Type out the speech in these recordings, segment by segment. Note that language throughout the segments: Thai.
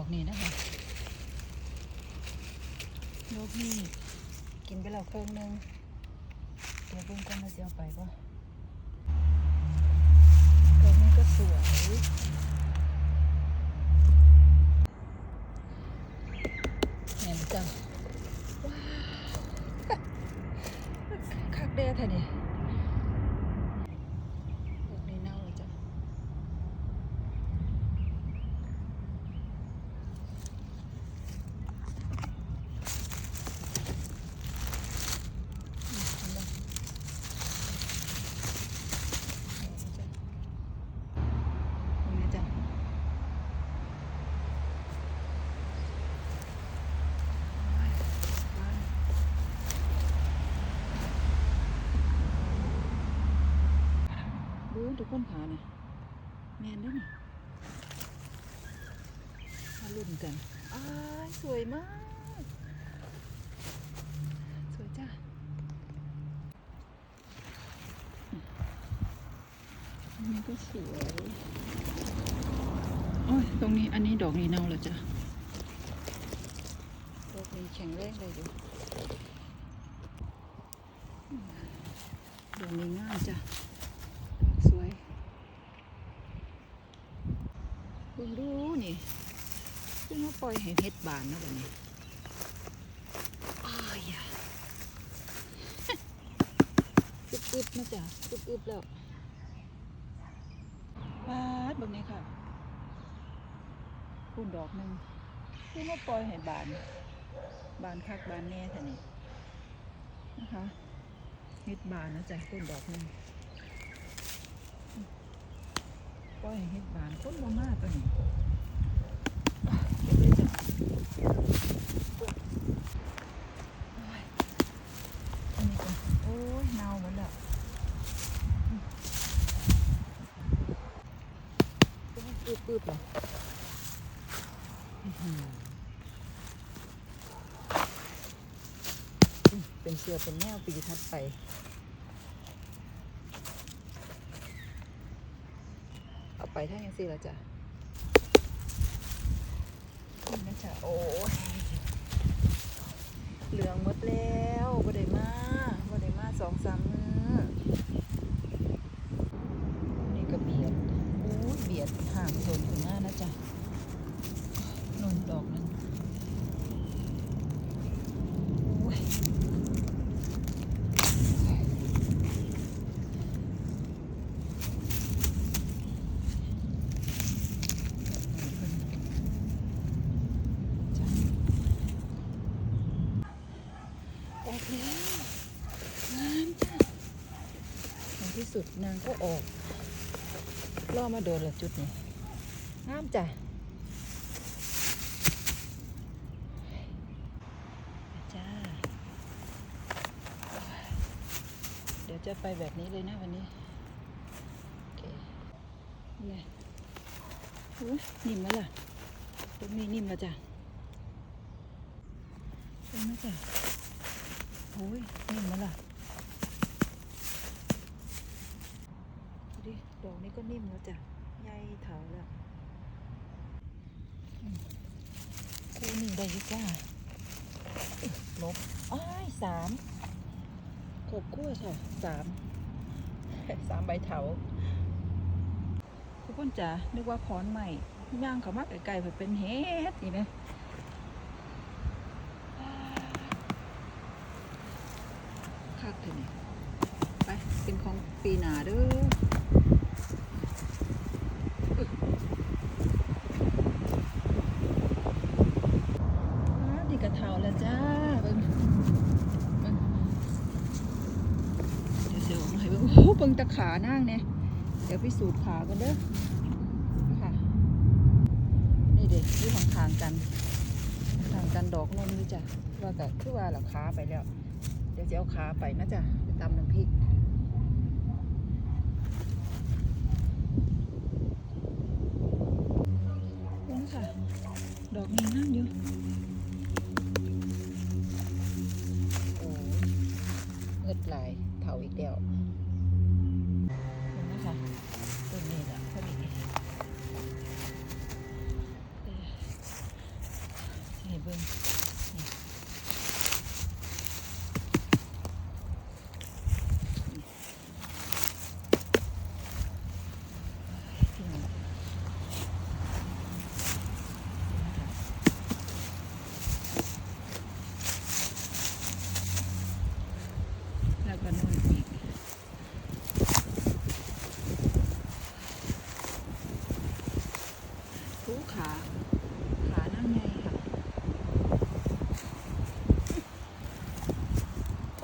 อกนี้นะคะดอกนี้กินไปแล้วเครื่องหนึงเดี๋ยวเบิ่งก่อนว่าจะเอาไปป่ะดอกนี้ก็สวยแหม่มจังว้าวคักเด้อแท้นี่ดอกนี้เน่าเลยจ้ะ นี่จ้ะ ดูทุกคนขาเนี่ยแมนด้วยนี่มาลุ้นกันอ้ายสวยมาก สวยจ้าอันนี้ก็สวยโอ้ยตรงนี้อันนี้ดอกนี้เน่าแล้วจ้ะดอกนี้แข็งแรงเลยดูดอกนี้งามจ้ะ ดอกสวย พิ่งดูนี่เพิ่งมาปล่อยให้เห็ดบานนะแบบนี้อ้ายอะอึบๆนะจ๊ะอึบๆแล้วปาดเบางนี้ค่ะคุณดอกหนึ่งคือมาปล่อยให้บาน บานคักบานแน่ท่านี่นะคะเฮ็ดบานนะจ๊ะต้นดอกหนึ่ง ปล่อยให้เฮ็ดบานต้นบ่มาตัวนี้เก็บเลยจ้ะโอ้ยอันนี้ก็โอ้ยเน่าหล้วปื๊บปื๊บเหรออื้อหืออืมเป็นเสือเป็นแนวปีทัดไป เอา ไปถ้ายังสิละจ้ะนี่นะจ๊ะโอ้ยเหลืองหมดแล้วบ่ได้มาบ่ได้มาสองสามมือ นี่ก็เบียดอู้ยเบียดห่างโซนถึงหน้านะจ๊ะนนดอกหนึงอู้ยจ้ะออกแล้วงามจ้ะในที่ สุดนางก็ออกล่อมาโดนละจุดนี้งามจ้ะจ้า เดี๋ยวจะไปแบบนี้เลยนะวันนี้โอเคนี่ไงอุ๊ยนิ่มแล้วล่ะตรงนี้นิ่มแล้วจ้ะตรงนี้จ้ะโอ้ยนิ่มแล้วล่ะ ดอกนี้ก็นิ่มแล้วจ้ะใยเถาแล้วคู่หนึ่งได้ยุจ้าอึ๊ะลบอ้ายสามขบคู่ค่ะสามสามใบเถาทุกคนจ๋านึกว่าพรใหม่ย่างเขามากไกลๆเพื่อเป็นเฮ็ดอีกนะคักเถอะนี่ไปเป็นของปีหนาเด้อาวดีกระเทาแล้วจ้าเบิ่งเบิ่งเดี๋ยวเสียวมาให้ เบิ่งตะขานั่งเนี่ยเดี๋ยวพิสูจน์ขากันเด้อค่ะนี่เด็กอยู่ห่างกันห่างกันดอกนนนี่จ้ะว่าแต่คือว่าเราขาไปแล้ว เดี๋ยวจะเอาขาไปนะจ้ะไปตำน้ำพริกนี่ค่ะ ดอกนี้นั่งอยู่โอ้เงิดลายเถาอีกแล้วเห็นไหมคะต้นนี้แหละพอดีเออ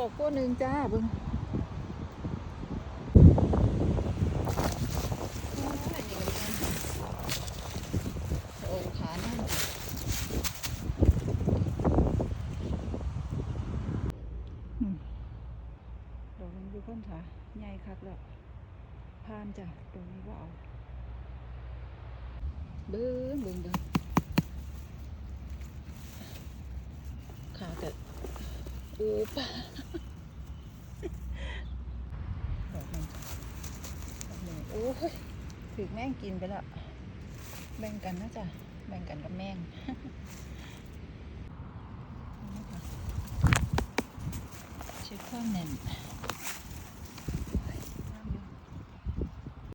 อกตัวหนึ่งจ้าเบึงโอ้ยนี่ก็เป็นโอ้ขานั่นอืมดอกมันดูก้นขาใหญ่คักแล้วพานจ้ะตรงนี้ว่าเอาเบิ้งเบิ้งเบิ้งขาแต่อูปะดอกมันจ้ะดอกหนึ่งโอ้ย ถึกแม่งกินไปแล้ว แบ่งกันนะจ๊ะ แบ่งกันกับแม่งเอามาค่ะเช็คความแน่น